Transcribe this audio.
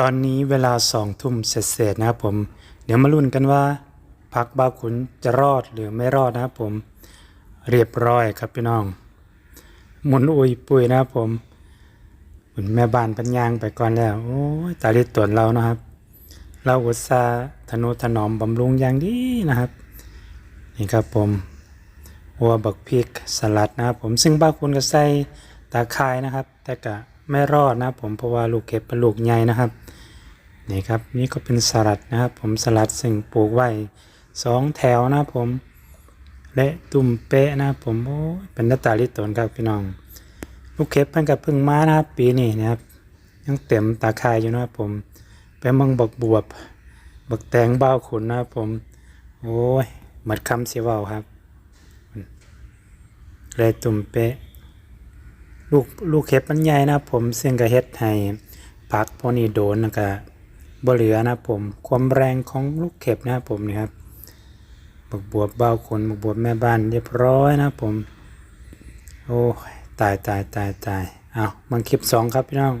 ตอนนี้เวลาสองทุ่มเศษๆนะครับผม เดี๋ยวมาลุ้นกันว่าพักบาขุนจะรอดหรือไม่รอดนะครับผม เรียบร้อยครับพี่น้อง หมุนอุยปุยนะครับผมหุ่นแม่บ้านปัญญางไปก่อนแล้ว โอ้ยตาลิตรวนเรานะครับ เราอุตสาห์ทนุถนอมบำรุงอย่างดีนะครับ นี่ครับผมหัวบักพริกสลัดนะครับผมซึ่งบางคนก็ใส่ตาคายนะครับ แต่ก็ไม่รอดนะครับผมเพราะว่าลูกเก็บเป็นลูกใหญ่นะครับ นี่ครับนี่ก็เป็นสลัดนะครับ ผมสลัดซึ่งปลูกไว้สองแถวนะผม และตุ่มเป๊ะนะผมโอ้เป็นหน้าตาลิตนครับพี่น้อง ลูกเก็บเพิ่นกับพึ่งม้านะครับปีนี้นะครับ ยังเต็มตาคายอยู่นะครับผมเป็นมังบักบวบ บักแตงเบ้าขุนนะครับผม โอ้ยหมดคำเสียว้าครับเลยตุ่มเป๊ะลูกลูกเห็บมันใหญ่นะครับผมซึ่งก็เฮ็ดให้ผักพวกนี้โดนแล้วก็ บ่เหลือนะผมความแรงของลูกเข็บนะครับผมนี่ครับบักบวบเบาขนบักบวบแม่บ้านเรียบร้อยนะผมโอ้ตายตายตายตายเอามันคลิปสองครับพี่น้อง